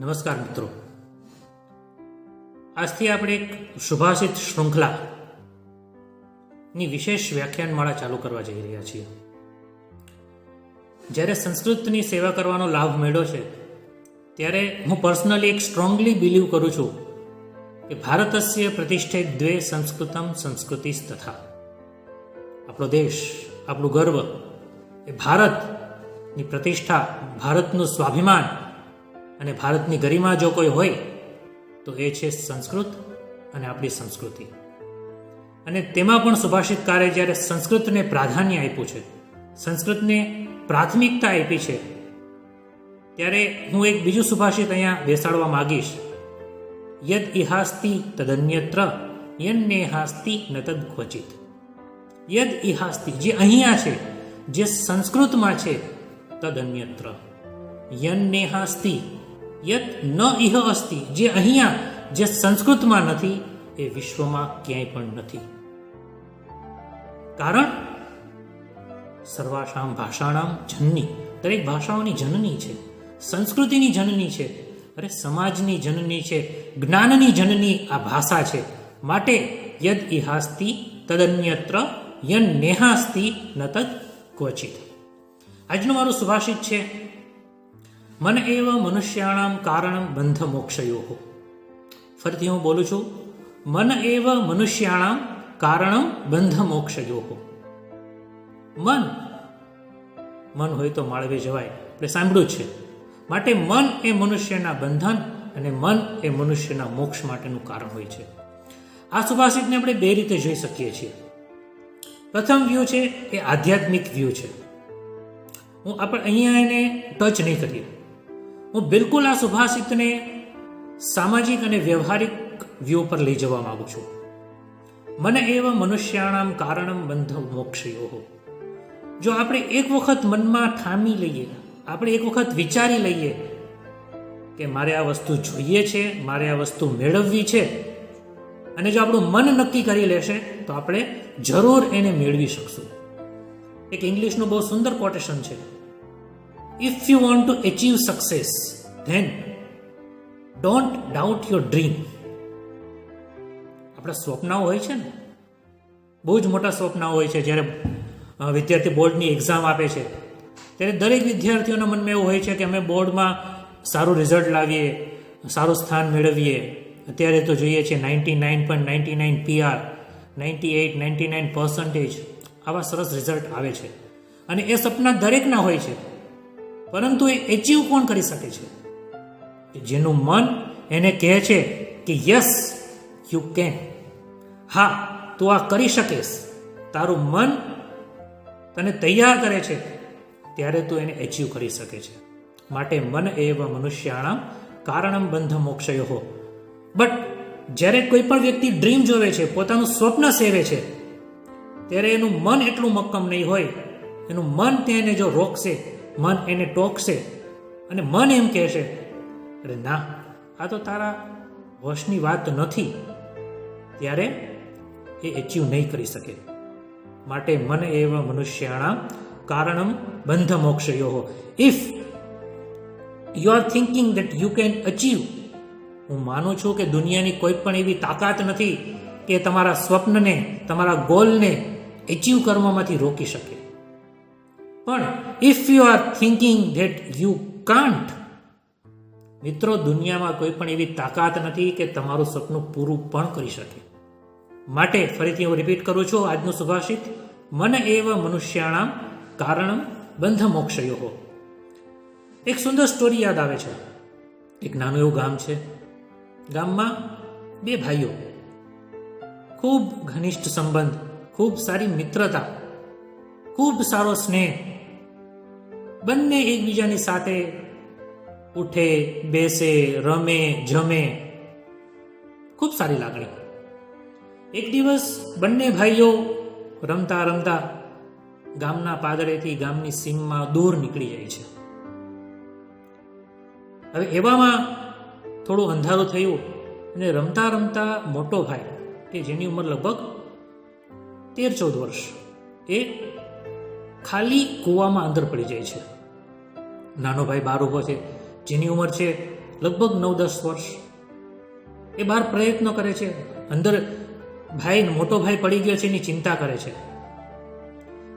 નમસ્કાર મિત્રો. આજથી આપણે એક સુભાષિત શૃંખલા ની વિશેષ વ્યાખ્યાનમાળા ચાલુ કરવા જઈ રહ્યા છીએ. જ્યારે સંસ્કૃતની સેવા કરવાનો લાભ મળ્યો છે, ત્યારે હું પર્સનલી એક સ્ટ્રોંગલી બિલીવ કરું છું કે ભારતસ્ય પ્રતિષ્ઠે દ્વે સંસ્કૃતમ સંસ્કૃતિ તથા. આપણો દેશ, આપણું ગર્વ એ ભારતની પ્રતિષ્ઠા, ભારતનું સ્વાભિમાન અને ભારતની ગરિમા જો કોઈ હોય, તો એ છે સંસ્કૃત અને આપણી સંસ્કૃતિ. અને તેમાં પણ સુભાષિતકારે જ્યારે સંસ્કૃતને પ્રાધાન્ય આપ્યું છે, સંસ્કૃતને પ્રાથમિકતા આપી છે, ત્યારે હું એક બીજું સુભાષિત અહીંયા બેસાડવા માગીશ. યદ ઇહાસ્તિ તદન્યત્ર યન્નેહાસ્તિ ન તદ ક્વચિત. યદ ઇહાસ્તિ જે અહીંયા છે, જે સંસ્કૃતમાં છે, તદન્યત્ર. યન્નેહાસ્તિ યત ન ઇહ અસ્તિ. જે અહીંયા, જે સંસ્કૃતમાં નથી, એ વિશ્વમાં ક્યાંય પણ નથી. કારણ સર્વાશામ ભાષાણામ જનની. દરેક ભાષાઓની જનની છે. સંસ્કૃતિની જનની છે. અરે સમાજની જનની છે. જ્ઞાનની જનની આ ભાષા છે. માટે યદ ઇહાસ્તિ તદન્યત્ર, યન નેહાસ્તિ ન તદ ક્વચિત. આજનું મારું સુભાષિત છે. મન એવ મનુષ્યાણામ કારણમ બંધ મોક્ષયો. ફરીથી હું બોલું છું, મન એવ મનુષ્યાણામ કારણમ બંધ મોક્ષયો. મન મન હોય તો માળવે જવાય, એટલે સાંભળ્યું છે. માટે મન એ મનુષ્યના બંધન અને મન એ મનુષ્યના મોક્ષ માટેનું કારણ હોય છે. આ સુભાષિતને આપણે બે રીતે જોઈ શકીએ છીએ. પ્રથમ વ્યૂ છે એ આધ્યાત્મિક વ્યૂ છે. હું આપણે અહીંયા એને ટચ નહીં કરીએ. હું બિલકુલ આ સુભાષિતને સામાજિક અને વ્યવહારિક વ્યૂ પર લઈ જવા માંગુ છું. મને એવ મનુષ્યાણામ કારણમ બંધ મોક્ષયો. જો આપણે એક વખત મનમાં ઠામી લઈએ, આપણે એક વખત વિચારી લઈએ કે મારે આ વસ્તુ જોઈએ છે, મારે આ વસ્તુ મેળવવી છે, અને જો આપણું મન નક્કી કરી લેશે, તો આપણે જરૂર એને મેળવી શકશું. એક ઇંગ્લિશનું બહુ સુંદર કોટેશન છે. If you want to achieve success then don't doubt your dream આપણા સ્વપ્નાઓ હોય છે ને, બહુ જ મોટા સ્વપ્નાઓ હોય છે. જ્યારે વિદ્યાર્થી બોર્ડની એક્ઝામ આપે છે, ત્યારે દરેક વિદ્યાર્થીઓના મનમાં એવું હોય છે કે અમે બોર્ડમાં સારું રિઝલ્ટ લાવીએ, સારું સ્થાન મેળવીએ. અત્યારે તો જોઈએ છે ninety nine point ninety nine PR ninety eight ninety nine percentage આવા સરસ રિઝલ્ટ આવે છે. અને એ સપના દરેકના હોય છે. પરંતુ એ એચીવ કોણ કરી શકે છે? જેનું મન એને કહે છે કે યસ યુ કેન હા, તું આ કરી શકીશ. તારું મન તને તૈયાર કરે છે. ત્યારે તું એને એચીવ કરી શકે છે. માટે મન એવ મનુષ્યાણામ કારણમ બંધ મોક્ષયો. બટ જ્યારે કોઈ પણ વ્યક્તિ ડ્રીમ જોવે છે, પોતાનું સ્વપ્ન સેવે છે, ત્યારે એનું મન એટલું મક્કમ નહીં હોય. એનું મન તેને જો રોકશે મન એને ટોકશે અને મન એમ કહેશે, અરે ના, આ તો તારા વશની વાત નથી. ત્યારે એ એચીવ નહીં કરી શકે. માટે મન એવ મનુષ્યાણા કારણમ બંધ મોક્ષયો if you are thinking that you can achieve હું માનું છું કે દુનિયાની કોઈ પણ એવી તાકાત નથી કે તમારા સ્વપ્નને, તમારા ગોલને એચીવ કરવામાંથી રોકી શકે. પણ if you are thinking that you can't મિત્રો, દુનિયામાં કોઈ પણ એવી તાકાત નથી કે તમારું સપનું પૂરું પણ કરી શકે. માટે ફરીથી હું રિપીટ કરું છું આજનું સુભાષિત. મને એવ મનુષ્યાણામ કારણમ બંધ મોક્ષયો એક સુંદર સ્ટોરી યાદ આવે છે. એક નાનું એવું ગામ છે. ગામમાં બે ભાઈઓ. ખૂબ ઘનિષ્ઠ સંબંધ, ખૂબ સારી મિત્રતા, ખૂબ સારો સ્નેહ બંને એકબીજાની સાથે ઉઠે, બેસે, રમે, જમે. ખૂબ સારી લાગણી એક દિવસ બંને ભાઈઓ રમતા રમતા ગામના પાદરેથી ગામની સીમમાં દૂર નીકળી જાય છે. હવે એવામાં થોડું અંધારું થયું અને રમતા રમતા મોટો ભાઈ, કે જેની ઉંમર લગભગ તેર ચૌદ વર્ષ, એ ખાલી કૂવામાં અંદર પડી જાય છે. નાનો ભાઈ બહાર ઊભો છે, જેની ઉંમર છે લગભગ નવ દસ વર્ષ. એ બહાર પ્રયત્નો કરે છે. અંદર ભાઈ, મોટો ભાઈ પડી ગયો છે, એની ચિંતા કરે છે.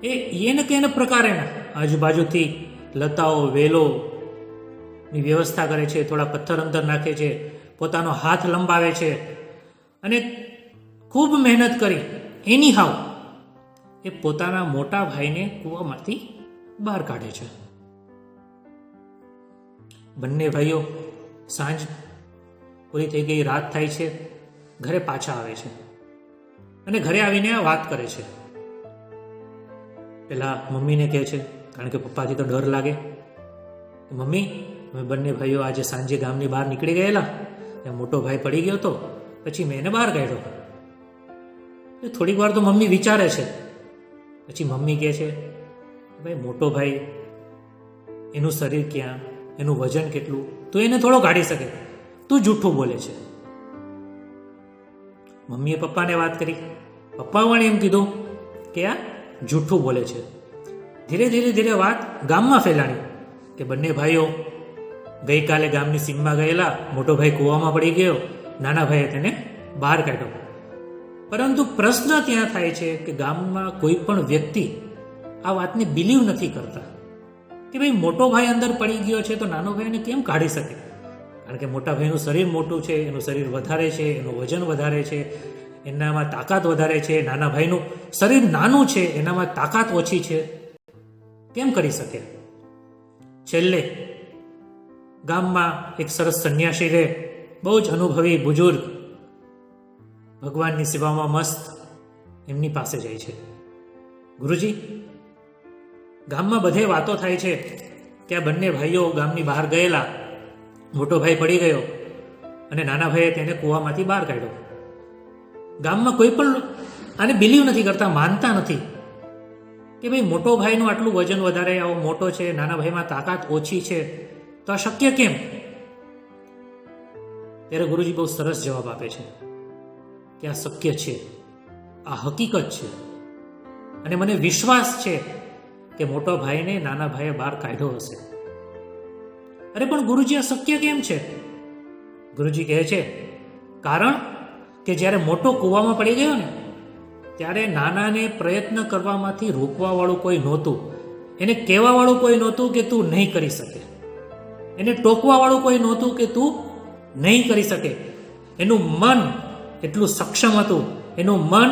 એ એને કે એને પ્રકારે આજુબાજુથી લતાઓ, વેલો ની વ્યવસ્થા કરે છે, થોડા પથ્થર અંદર નાખે છે, પોતાનો હાથ લંબાવે છે અને ખૂબ મહેનત કરી. એની હાવ એ પોતાના મોટા ભાઈને કૂવામાંથી બહાર કાઢે છે. બંને ભાઈઓ સાંજ પૂરી થઈ ગઈ, રાત થાય છે, ઘરે પાછા આવે છે અને ઘરે આવીને વાત કરે છે. પેલા મમ્મીને કહે છે, કારણ કે પપ્પાથી તો ડર લાગે. મમ્મી, અમે બંને ભાઈઓ આજે સાંજે ગામની બહાર નીકળી ગયેલા. ત્યાં મોટો ભાઈ પડી ગયો હતો, પછી મેં એને બહાર કાઢ્યો. એટલે થોડીક વાર તો મમ્મી વિચારે છે. પછી મમ્મી કહે છે, ભાઈ, મોટો ભાઈ, એનું શરીર ક્યાં? એનું વજન કેટલું? તો એને થોડો કાઢી શકે. તું જૂઠું બોલે છે. મમ્મીએ પપ્પાને વાત કરી. પપ્પા પણ એમ કીધું કે આ જૂઠું બોલે છે. ધીરે ધીરે ધીરે વાત ગામમાં ફેલાણી કે બંને ભાઈઓ ગઈકાલે ગામની સીમમાં ગયેલા મોટો ભાઈ કૂવામાં પડી ગયો. નાના ભાઈએ તેને બહાર કાઢ્યો. પરંતુ પ્રશ્ન ત્યાં થાય છે કે ગામમાં કોઈ પણ વ્યક્તિ આ વાતને બિલીવ નથી કરતા. કે ભાઈ મોટો ભાઈ અંદર પડી ગયો છે તો નાનો ભાઈને કેમ કાઢી શકે? કારણ કે મોટા ભાઈનું શરીર મોટું છે, એનું શરીર વધારે છે, એનું વજન વધારે છે, એનામાં તાકાત વધારે છે, નાના ભાઈનું શરીર નાનું છે, એનામાં તાકાત ઓછી છે. કેમ કરી શકે? છેલ્લે, ગામમાં એક સરસ સંન્યાસી રહે, બહુ જ અનુભવી બુજુર્ગ. ભગવાનની સેવામાં મસ્ત એમની પાસે જાય છે. ગુરુજી ગામમાં બધે વાતો થાય છે કે આ બંને ભાઈઓ ગામની બહાર ગયેલા. મોટો ભાઈ પડી ગયો અને નાના ભાઈએ તેને કૂવામાંથી બહાર કાઢ્યો. ગામમાં કોઈ પણ આને બિલીવ નથી કરતા, માનતા નથી કે ભાઈ મોટો ભાઈનું આટલું વજન વધારે, આવો મોટો છે, નાના ભાઈમાં તાકાત ઓછી છે, તો આ શક્ય કેમ? ત્યારે ગુરુજી બહુ સરસ જવાબ આપે છે કે આ શક્ય છે, આ હકીકત છે. અને મને વિશ્વાસ છે કે મોટો ભાઈને નાના ભાઈએ બહાર કાઢ્યો હશે. અરે, પણ ગુરુજી, આ શક્ય કેમ છે? ગુરુજી કહે છે, કારણ કે જ્યારે મોટો કૂવામાં પડી ગયો ને, ત્યારે નાનાને પ્રયત્ન કરવામાંથી રોકવાવાળું કોઈ નહોતું. એને કહેવાવાળું કોઈ નહોતું કે તું નહીં કરી શકે. એને ટોકવાવાળું કોઈ નહોતું કે તું નહીં કરી શકે. એનું મન એટલું સક્ષમ હતું, એનું મન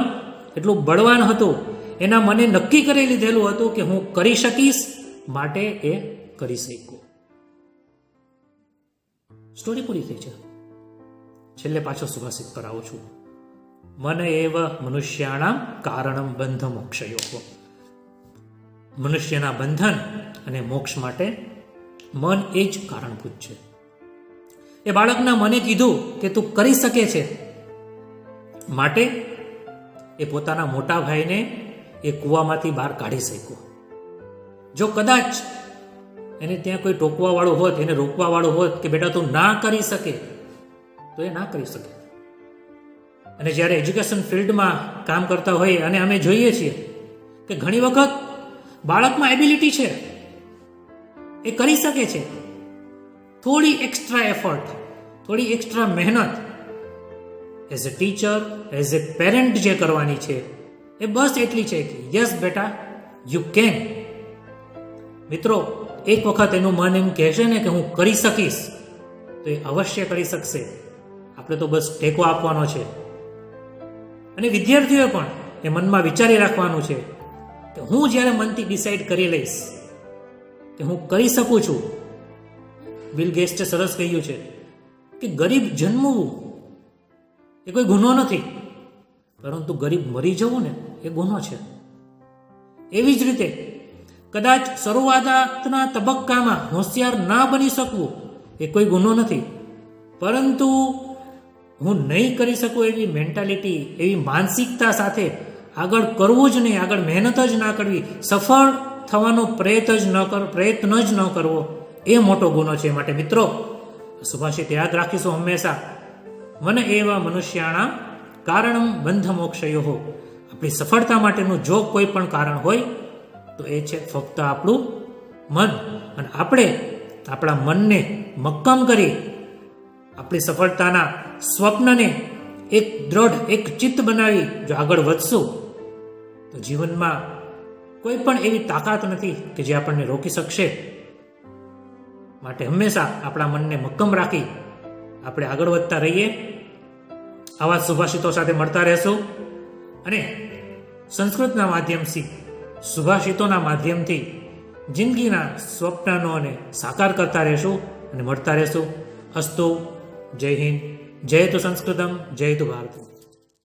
એટલું બળવાન હતું એના મને નક્કી કરી લીધેલું હતું કે હું કરી શકીશ, માટે એ કરી શક્યો. સ્ટોરી પૂરી થઈ છે. છેલ્લે પાછો સુભાષિત પર આવું છું. મન એવ મનુષ્યાણામ કારણમ બંધ મોક્ષયો મનુષ્યના બંધન અને મોક્ષ માટે મન એ જ કારણભૂત છે. એ બાળકના મને કીધું કે તું કરી શકે છે. માટે એ પોતાના મોટા ભાઈને એ કૂવામાંથી બહાર કાઢી શક્યો. જો કદાચ એને ત્યાં કોઈ ટોકવા વાળું હોત, એને રોકવા વાળું હોત કે બેટા તું ના કરી શકે, તો એ ના કરી શકે. અને જ્યારે એજ્યુકેશન ફિલ્ડમાં કામ કરતા હોય અને અમે જોઈએ છીએ કે ઘણી વખત બાળકમાં એબિલિટી છે, એ કરી શકે છે. થોડી એક્સ્ટ્રા એફર્ટ થોડી એક્સ્ટ્રા મહેનત as a teacher as a parent જે કરવાની છે એ બસ એટલી છે કે યસ બેટા યુ કેન મિત્રો, એક વખત એનું મન એમ કહેશે ને કે હું કરી શકીશ, તો એ અવશ્ય કરી શકશે. આપણે તો બસ ટેકો આપવાનો છે. અને વિદ્યાર્થીઓએ પણ એ મનમાં વિચારી રાખવાનું છે કે હું જ્યારે મનથી ડિસાઈડ કરી લઈશ કે હું કરી શકું છું બિલ ગેસ્ટે સરસ કહ્યું છે કે ગરીબ જન્મવું એ કોઈ ગુનો નથી. પરંતુ ગરીબ મરી જવું ને એ ગુનો છે. એવી જ રીતે કદાચ શરૂઆતના તબક્કામાં હોશિયાર ના બની શકવું એ કોઈ ગુનો નથી. પરંતુ હું નહીં કરી શકું એવી મેન્ટાલિટી એવી માનસિકતા સાથે આગળ કરવું જ નહીં, આગળ મહેનત જ ના કરવી, સફળ થવાનો પ્રયત્ન જ ન કર, પ્રયત્ન જ ન કરવો એ મોટો ગુનો છે માટે મિત્રો. સુભાષિત યાદ રાખીશું હંમેશા. મને એવા મનુષ્યાણા કારણમ બંધ મોક્ષયો આપણી સફળતા માટેનું જો કોઈ પણ કારણ હોય, તો એ છે ફક્ત આપણું મન. અને આપણે આપણા મનને મક્કમ કરી આપણી સફળતાના સ્વપ્નને એક દ્રઢ, એક ચિત્ત બનાવી જો આગળ વધશું, તો જીવનમાં કોઈ પણ એવી તાકાત નથી કે જે આપણને રોકી શકશે. માટે હંમેશા આપણા મનને મક્કમ રાખી આપણે આગળ વધતા રહીએ. આવા સુભાષિતો સાથે મળતા રહેશું. અને સંસ્કૃતના માધ્યમથી સુભાષિતોના માધ્યમથી જિંદગીના સ્વપ્નોને સાકાર કરતા રહેશું અને મળતા રહેશું. અસ્તુ જય હિન્દ, જય તુ સંસ્કૃતમ, જય તુ ભારત.